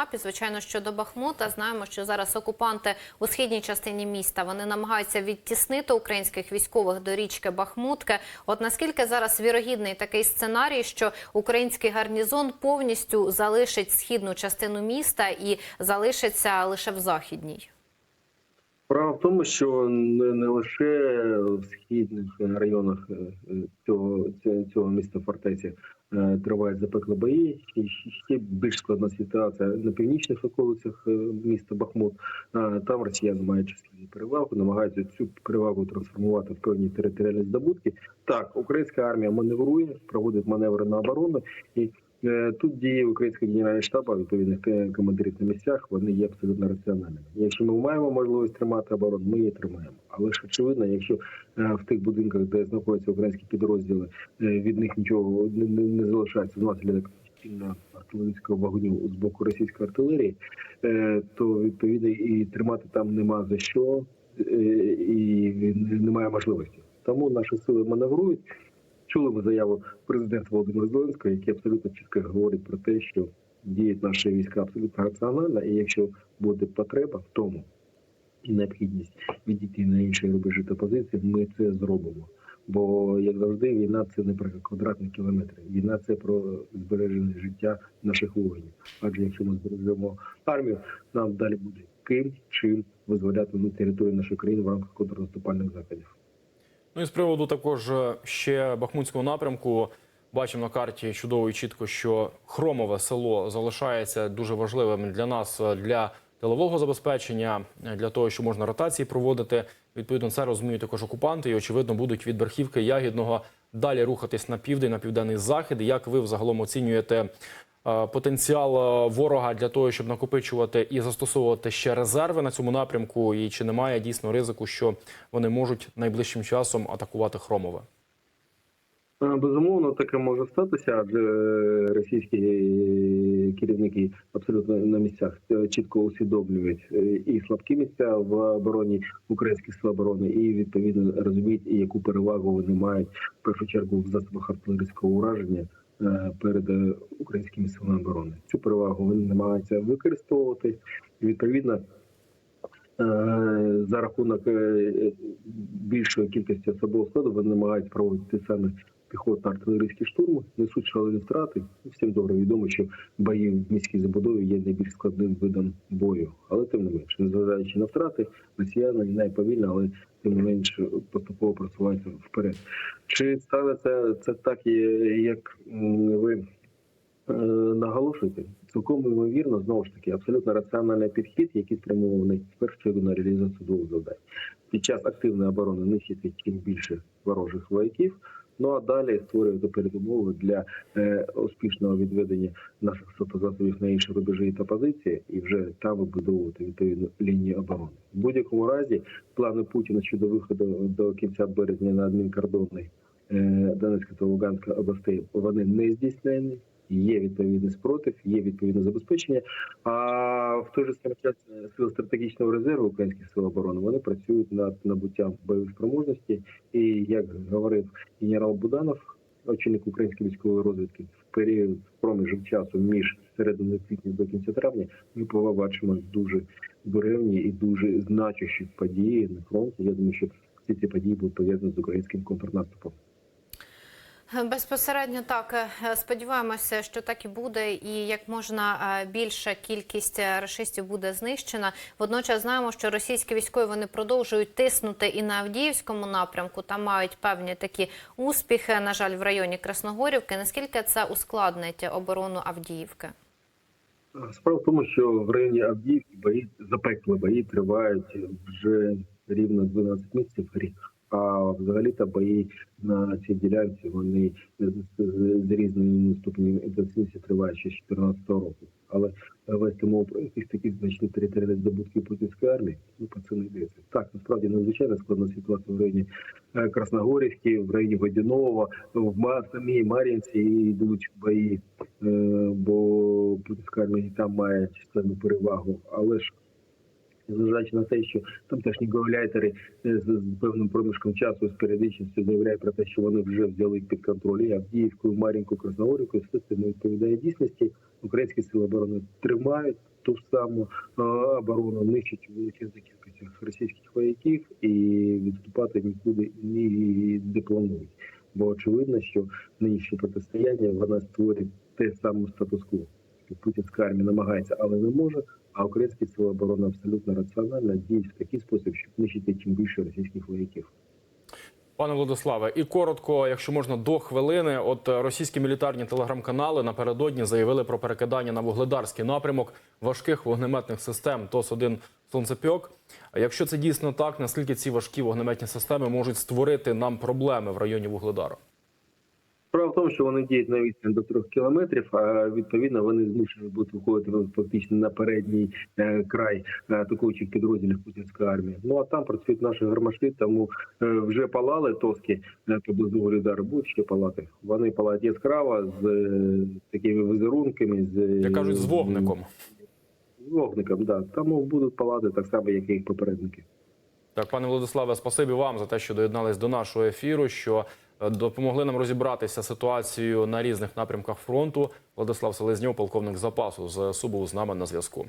мапі. Звичайно, щодо Бахмута, знаємо, що зараз окупанти у східній частині міста вони намагаються відтіснити українських військових до річки Бахмутки. От наскільки зараз вірогідний такий сценарій, що український гарнізон повністю залишить східну частину міста і залишиться лише в західній? Справа в тому, що не, не лише в східних районах е, е, цього, цього, міста фортеці е, тривають запекли бої. Ще, ще більш складна ситуація на північних околицях е, міста Бахмут. Е, Там росіяни мають численну перевагу, намагаються цю перевагу трансформувати в певні територіальні здобутки. Так, українська армія маневрує, проводить маневри на оборону і. Е, Тут дії українського генерального штабу, відповідних командирів на місцях, вони є абсолютно раціональними. Якщо ми маємо можливість тримати оборону, ми її тримаємо. Але ж очевидно, якщо е, в тих будинках, де знаходяться українські підрозділи, е, від них нічого не, не, не залишається внаслідок постійного артилерійського вогню з боку російської артилерії, то відповідно і тримати там нема за що, і немає можливості. Тому наші сили маневрують. Чули ми заяву президента Володимира Зеленського, який абсолютно чітко говорить про те, що діють наші війська абсолютно раціонально, і якщо буде потреба в тому і необхідність відійти на інші рубежі та позиції, ми це зробимо. Бо як завжди, війна це не про квадратні кілометри. Війна це про збереження життя наших воїнів. Адже якщо ми збережемо армію, нам далі буде ким чим визволяти на територію нашої країни в рамках контрнаступальних заходів. Ну і з приводу також е, ще Бахмутського напрямку бачимо на карті чудово і чітко, що хромове село залишається дуже важливим для нас е, для тилового забезпечення, е, для того, що можна ротації проводити. Відповідно, це розуміють також окупанти, і очевидно будуть від верхівки ягідного далі рухатись на південь, на південний захід. Як ви взагалом оцінюєте потенціал е, ворога для того, щоб накопичувати і застосовувати ще резерви на цьому напрямку? І чи немає дійсно ризику, що вони можуть найближчим часом атакувати хромове? Е, Безумовно, таке може статися, адже російські керівники абсолютно на місцях е, чітко усвідомлюють е, і слабкі місця в обороні українських сил оборони, і відповідно розуміють, яку перевагу вони мають в першу чергу в засобах артилерійського ураження е, перед е, українськими силами оборони. Цю перевагу вони намагаються використовувати. Відповідно, е, за рахунок е, більшої кількості особового складу вони намагаються проводити саме піхотно-артилерійські штурми, несуть шалені втрати. Всім добре відомо, що бої в міській забудові є найбільш складним видом бою. Але тим не менше, незважаючи на втрати, росіяни не повільно, але тим не менше поступово просуваються вперед. Чи це, це так, як ви е, наголошуєте? Цілком ймовірно, знову ж таки, абсолютно раціональний підхід, який спрямований в першу чергу на реалізацію двох завдань. Під час активної оборони нищити чим більше ворожих вояків. Ну а далі створювати передумови для е, успішного відведення наших сотозасобів на інші рубежі та позиції, і вже там вибудовувати відповідну лінію оборони. В будь-якому разі плани Путіна щодо виходу до кінця березня на адмінкордонний е, Донецька та Луганська областей вони не здійснені. Є відповідний спротив, є відповідне забезпечення. А в той же самий час е, сили стратегічного резерву українських сил оборони вони працюють над набуттям бойових спроможностей. І як говорив генерал Буданов, очільник української військової розвідки, в період проміжок часу між серединою квітня до кінця травня, ми побачимо дуже буревні і дуже значущі події на фронті. Я думаю, що всі ці події будуть пов'язані з українським контрнаступом. Безпосередньо так Е, сподіваємося, що так і буде, і як можна е, більша кількість е, рашистів буде знищена. Водночас знаємо, що російські військові вони продовжують тиснути і на Авдіївському напрямку. Там мають певні такі успіхи. На жаль, в районі Красногорівки. Наскільки це ускладнить оборону Авдіївки? Справа в тому, що в районі Авдіївки бої запекли бої тривають вже рівно 12 місяців рік. А взагалі та бої на цій ділянці вони з, різною ступенем інтенсивності тривають ще з 2014 року. Але вести мову про якісь такі значні територіальні здобутки путінської армії, ну про це не йдеться. Так, насправді надзвичайно складна ситуація в районі е, Красногорівки, в районі Водянова, в самій Мар'їнці йдуть бої, е, бо путінська армія і там має численну перевагу. Але ж Зважаючи на те, що тамтешні гауляйтери е, з певним проміжком часу з періодичністю заявляють про те, що вони вже взяли під контроль і Авдіївку, Мар'їнку, Красногорівку, все це не відповідає дійсності. Українські сили оборони тримають ту саму оборону, нищить у величезних кількостях російських вояків і відступати нікуди не планують. Бо очевидно, що нинішнє протистояння вона створить те саме статус-кво. Путінська армія намагається, але не може. А українські сили оборони абсолютно раціонально діють в такий спосіб, щоб нищити чим більше російських вояків. Пане Владиславе, і коротко, якщо можна, до хвилини. От е, російські мілітарні телеграм-канали напередодні заявили про перекидання на вугледарський напрямок важких вогнеметних систем ТОС-1 «Сонцепьок». А Якщо це дійсно так, наскільки ці важкі вогнеметні системи можуть створити нам проблеми в районі Вугледара? Справа в тому, що вони діють на відстані до трьох кілометрів, а відповідно вони змушені будуть виходити ну, фактично на передній е, край е, атакуючих підрозділів путінської армії. Ну а там працюють наші гармаші, тому е, вже палали тоски поблизу удару, будуть ще палати. Вони палають яскраво з такими візерунками, з Як кажуть, з вогником. З вогником, да. Тому будуть палати так само, як і їх попередники. Так, пане Владиславе, спасибі вам за те, що доєднались до нашого ефіру. Що допомогли нам розібратися ситуацією на різних напрямках фронту. Владислав Селезньов, полковник запасу з Субу, з нами на зв'язку.